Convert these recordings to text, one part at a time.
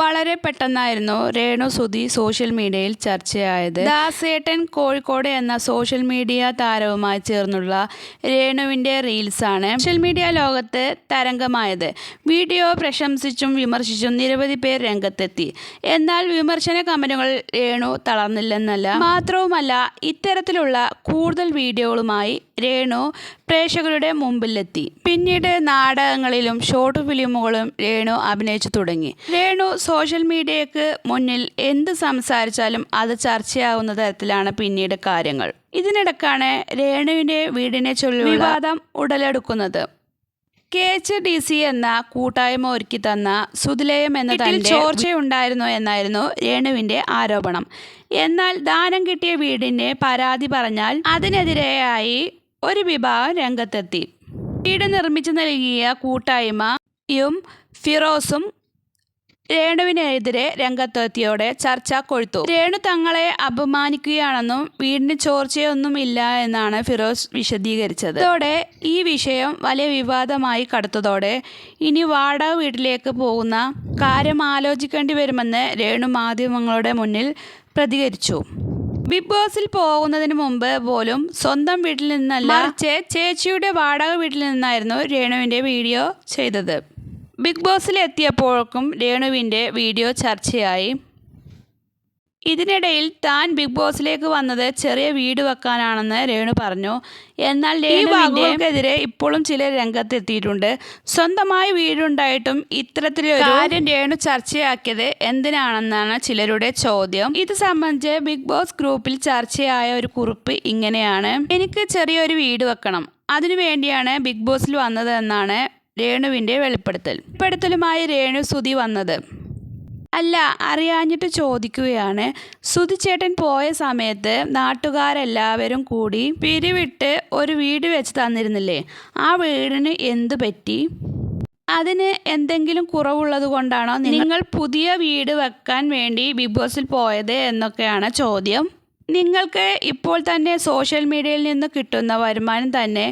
വളരെ പെട്ടെന്നായിരുന്നു രേണു സുധി സോഷ്യൽ മീഡിയയിൽ ചർച്ചയായത്. ദാസേട്ടൻ കോഴിക്കോട് എന്ന സോഷ്യൽ മീഡിയ താരവുമായി ചേർന്നുള്ള രേണുവിന്റെ റീൽസാണ് സോഷ്യൽ മീഡിയ ലോകത്ത് തരംഗമായത്. വീഡിയോ പ്രശംസിച്ചും വിമർശിച്ചും നിരവധി പേർ രംഗത്തെത്തി. എന്നാൽ വിമർശന കമന്റുകൾ രേണു തളർന്നില്ലെന്നല്ല. മാത്രവുമല്ല ഇത്തരത്തിലുള്ള കൂടുതൽ വീഡിയോകളുമായി രേണു പ്രേക്ഷകരുടെ മുമ്പിലെത്തി. പിന്നീട് നാടകങ്ങളിലും ഷോർട്ട് ഫിലിമുകളും രേണു അഭിനയിച്ചു തുടങ്ങി. രേണു സോഷ്യൽ മീഡിയക്ക് മുന്നിൽ എന്ത് സംസാരിച്ചാലും അത് ചർച്ചയാവുന്ന തരത്തിലാണ് പിന്നീട് കാര്യങ്ങൾ. ഇതിനിടക്കാണ് രേണുവിന്റെ വീടിനെ ചൊല്ലി വിവാദം ഉടലെടുക്കുന്നത്. കെ എച്ച് ഡി സി എന്ന കൂട്ടായ്മ ഒരുക്കി തന്ന സുതിലയം എന്ന തന്റെ ചോർച്ചയുണ്ടായിരുന്നു എന്നായിരുന്നു രേണുവിന്റെ ആരോപണം. എന്നാൽ ദാനം കിട്ടിയ വീടിന്റെ പരാതി പറഞ്ഞാൽ അതിനെതിരെയായി ഒരു വിഭാഗം രംഗത്തെത്തി. വീട് നിർമ്മിച്ചു നൽകിയ കൂട്ടായ്മയും ഫിറോസും രേണുവിനെതിരെ രംഗത്തെത്തിയോടെ ചർച്ച കൊഴുത്തു. രേണു തങ്ങളെ അപമാനിക്കുകയാണെന്നും വീടിന് ചോർച്ചയൊന്നും ഇല്ല എന്നാണ് ഫിറോസ് വിശദീകരിച്ചത്. ഇതോടെ ഈ വിഷയം വലിയ വിവാദമായി കടുത്തതോടെ ഇനി വാടക വീട്ടിലേക്ക് പോകുന്ന കാര്യം ആലോചിക്കേണ്ടി വരുമെന്ന് രേണു മാധ്യമങ്ങളുടെ മുന്നിൽ പ്രതികരിച്ചു. ബിഗ് ബോസിൽ പോകുന്നതിന് മുമ്പ് പോലും സ്വന്തം വീട്ടിൽ നിന്നല്ല മറിച്ച് ചേച്ചിയുടെ വാടക വീട്ടിൽ നിന്നായിരുന്നു രേണുവിന്റെ വീഡിയോ ചെയ്തത്. ബിഗ് ബോസിൽ എത്തിയപ്പോഴേക്കും രേണുവിന്റെ വീഡിയോ ചർച്ചയായി. ഇതിനിടയിൽ താൻ ബിഗ് ബോസിലേക്ക് വന്നത് ചെറിയ വീട് വെക്കാനാണെന്ന് രേണു പറഞ്ഞു. എന്നാൽ രേണുവിനെതിരെ ഇപ്പോഴും ചിലർ രംഗത്തെത്തിയിട്ടുണ്ട്. സ്വന്തമായി വീടുണ്ടായിട്ടും ഇത്തരത്തിലൊരു കാര്യം രേണു ചർച്ചയാക്കിയത് എന്തിനാണെന്നാണ് ചിലരുടെ ചോദ്യം. ഇത് സംബന്ധിച്ച് ബിഗ് ബോസ് ഗ്രൂപ്പിൽ ചർച്ചയായ ഒരു കുറിപ്പ് ഇങ്ങനെയാണ്. എനിക്ക് ചെറിയൊരു വീട് വെക്കണം. അതിനു വേണ്ടിയാണ് ബിഗ് ബോസിൽ വന്നത് എന്നാണ് രേണുവിന്റെ വെളിപ്പെടുത്തൽ. വെളിപ്പെടുത്തലുമായി രേണു സുതി വന്നത്. അല്ല അറിയാഞ്ഞിട്ട് ചോദിക്കുകയാണ്. സുധിച്ചേട്ടൻ പോയ സമയത്ത് നാട്ടുകാരെല്ലാവരും കൂടി പിരിവിട്ട് ഒരു വീട് വെച്ച് തന്നിരുന്നില്ലേ? ആ വീടിന് എന്ത് പറ്റി? അതിന് എന്തെങ്കിലും കുറവുള്ളത് കൊണ്ടാണോ നിങ്ങൾ പുതിയ വീട് വെക്കാൻ വേണ്ടി ബിഗ് ബോസിൽ പോയത് എന്നൊക്കെയാണ് ചോദ്യം. നിങ്ങൾക്ക് ഇപ്പോൾ തന്നെ സോഷ്യൽ മീഡിയയിൽ നിന്ന് കിട്ടുന്ന വരുമാനം തന്നെ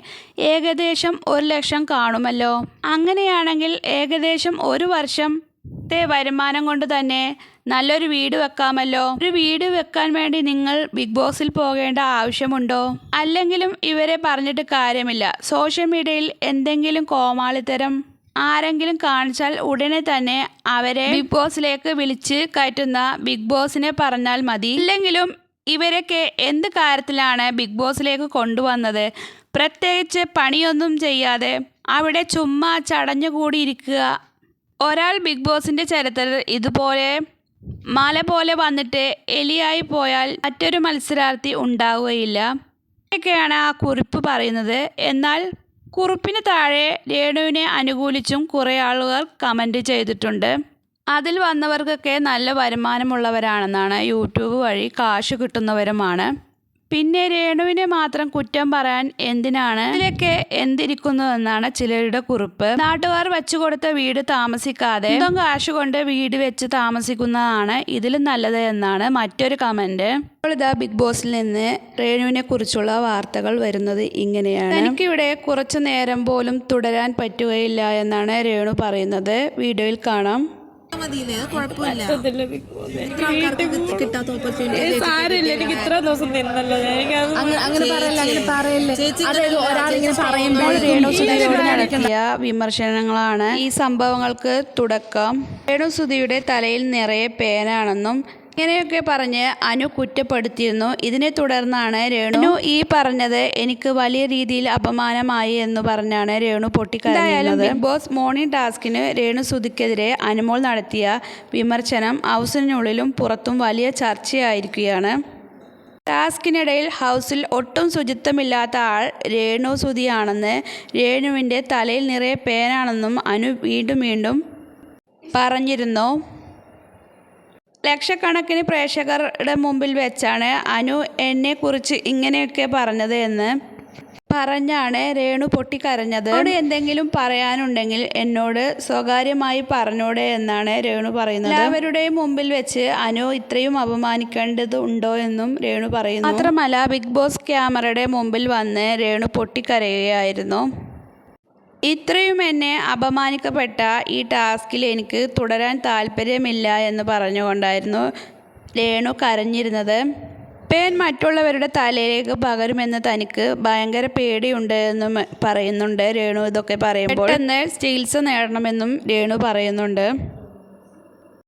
ഏകദേശം ഒരു ലക്ഷം കാണുമല്ലോ. അങ്ങനെയാണെങ്കിൽ ഏകദേശം ഒരു വർഷം ത്തെ വരുമാനം കൊണ്ട് തന്നെ നല്ലൊരു വീട് വെക്കാമല്ലോ. ഒരു വീട് വെക്കാൻ വേണ്ടി നിങ്ങൾ ബിഗ് ബോസിൽ പോകേണ്ട ആവശ്യമുണ്ടോ? അല്ലെങ്കിലും ഇവരെ പറഞ്ഞിട്ട് കാര്യമില്ല. സോഷ്യൽ മീഡിയയിൽ എന്തെങ്കിലും കോമാളിത്തരം ആരെങ്കിലും കാണിച്ചാൽ ഉടനെ തന്നെ അവരെ ബിഗ് ബോസിലേക്ക് വിളിച്ച് കയറ്റുന്ന ബിഗ് ബോസിനെ പറഞ്ഞാൽ മതി. ഇല്ലെങ്കിലും ഇവരൊക്കെ എന്ത് കാര്യത്തിലാണ് ബിഗ് ബോസിലേക്ക് കൊണ്ടുവന്നത്? പ്രത്യേകിച്ച് പണിയൊന്നും ചെയ്യാതെ അവിടെ ചുമ്മാ ചടഞ്ഞുകൂടിയിരിക്കുക ഒരാൾ ബിഗ് ബോസിന്റെ ചരിത്രത്തിൽ ഇതുപോലെ മല പോലെ വന്നിട്ട് എലിയായി പോയാൽ മറ്റൊരു മത്സരാർത്ഥി ഉണ്ടാവുകയില്ല. ഇതൊക്കെയാണ് ആ കുറിപ്പ് പറയുന്നത്. എന്നാൽ കുറിപ്പിന് താഴെ രേണുവിനെ അനുകൂലിച്ചും കുറേ ആളുകൾ കമന്റ് ചെയ്തിട്ടുണ്ട്. അതിൽ വന്നവർക്കൊക്കെ നല്ല വരുമാനമുള്ളവരാണെന്നാണ് യൂട്യൂബ് വഴി കാശ് കിട്ടുന്നവരുമാണ്. പിന്നെ രേണുവിനെ മാത്രം കുറ്റം പറയാൻ എന്തിനാണ്? ഇതിലൊക്കെ എന്തിരിക്കുന്നുവെന്നാണ് ചിലരുടെ കുറിപ്പ്. നാട്ടുകാർ വെച്ചുകൊടുത്ത വീട് താമസിക്കാതെ സ്വന്തം കാശ് കൊണ്ട് വീട് വെച്ച് താമസിക്കുന്നതാണ് ഇതിലും നല്ലത് എന്നാണ് മറ്റൊരു കമന്റ് ഇപ്പോൾ ബിഗ് ബോസിൽ നിന്ന് രേണുവിനെ കുറിച്ചുള്ള വാർത്തകൾ വരുന്നത് ഇങ്ങനെയാണ്. എനിക്കിവിടെ കുറച്ചു നേരം പോലും തുടരാൻ പറ്റുകയില്ല എന്നാണ് രേണു പറയുന്നത്. വീഡിയോയിൽ കാണാം. സാരമില്ല എനിക്ക് ഇത്ര ദിവസം നിന്നല്ലോ. അങ്ങനെ അങ്ങനെ പറയല്ല അങ്ങനെ പറയല്ലേ. അതായത് ഒരാളിങ്ങനെ പറയുമ്പോൾ വിമർശനങ്ങളാണ് ഈ സംഭവങ്ങൾക്ക് തുടക്കം. രേണുസുതിയുടെ തലയിൽ നിറയെ പേനാണെന്നും ഇങ്ങനെയൊക്കെ പറഞ്ഞ് അനു കുറ്റപ്പെടുത്തിയിരുന്നു. ഇതിനെ തുടർന്നാണ് രേണു ഈ പറഞ്ഞത് എനിക്ക് വലിയ രീതിയിൽ അപമാനമായി എന്ന് പറഞ്ഞാണ് രേണു പൊട്ടിക്കരഞ്ഞത് ബിഗ് ബോസ് മോർണിംഗ് ടാസ്കിന് രേണു സുധിക്കെതിരെ അനുമോൾ നടത്തിയ വിമർശനം ഹൗസിനുള്ളിലും പുറത്തും വലിയ ചർച്ചയായിരിക്കുകയാണ്. ടാസ്കിനിടയിൽ ഹൗസിൽ ഒട്ടും ശുചിത്വമില്ലാത്ത ആൾ രേണു സുതിയാണെന്ന് രേണുവിന്റെ തലയിൽ നിറയെ പേനാണെന്നും അനു വീണ്ടും വീണ്ടും പറഞ്ഞിരുന്നു. ലക്ഷക്കണക്കിന് പ്രേക്ഷകരുടെ മുമ്പിൽ വെച്ചാണ് അനു എന്നെക്കുറിച്ച് ഇങ്ങനെയൊക്കെ പറഞ്ഞത് എന്ന് പറഞ്ഞാണ് രേണു പൊട്ടിക്കരഞ്ഞത്. അവിടെ എന്തെങ്കിലും പറയാനുണ്ടെങ്കിൽ എന്നോട് സ്വകാര്യമായി പറഞ്ഞൂടെ എന്നാണ് രേണു പറയുന്നത്. എല്ലാവരുടെയും മുമ്പിൽ വെച്ച് അനു ഇത്രയും അപമാനിക്കേണ്ടത് ഉണ്ടോ എന്നും രേണു പറയുന്നു. മാത്രമല്ല ബിഗ് ബോസ് ക്യാമറയുടെ മുമ്പിൽ വന്ന് രേണു പൊട്ടിക്കരയുകയായിരുന്നു. ഇത്രയും എന്നെ അപമാനിക്കപ്പെട്ട ഈ ടാസ്കിൽ എനിക്ക് തുടരാൻ താല്പര്യമില്ല എന്ന് പറഞ്ഞുകൊണ്ടായിരുന്നു രേണു കരഞ്ഞിരുന്നത്. പേൻ മറ്റുള്ളവരുടെ തലയിലേക്ക് പകരുമെന്ന് തനിക്ക് ഭയങ്കര പേടിയുണ്ട് എന്നും പറയുന്നുണ്ട് രേണു ഇതൊക്കെ പറയുമ്പോൾ. പെട്ടെന്ന് ചികിത്സ നേടണമെന്നും രേണു പറയുന്നുണ്ട്.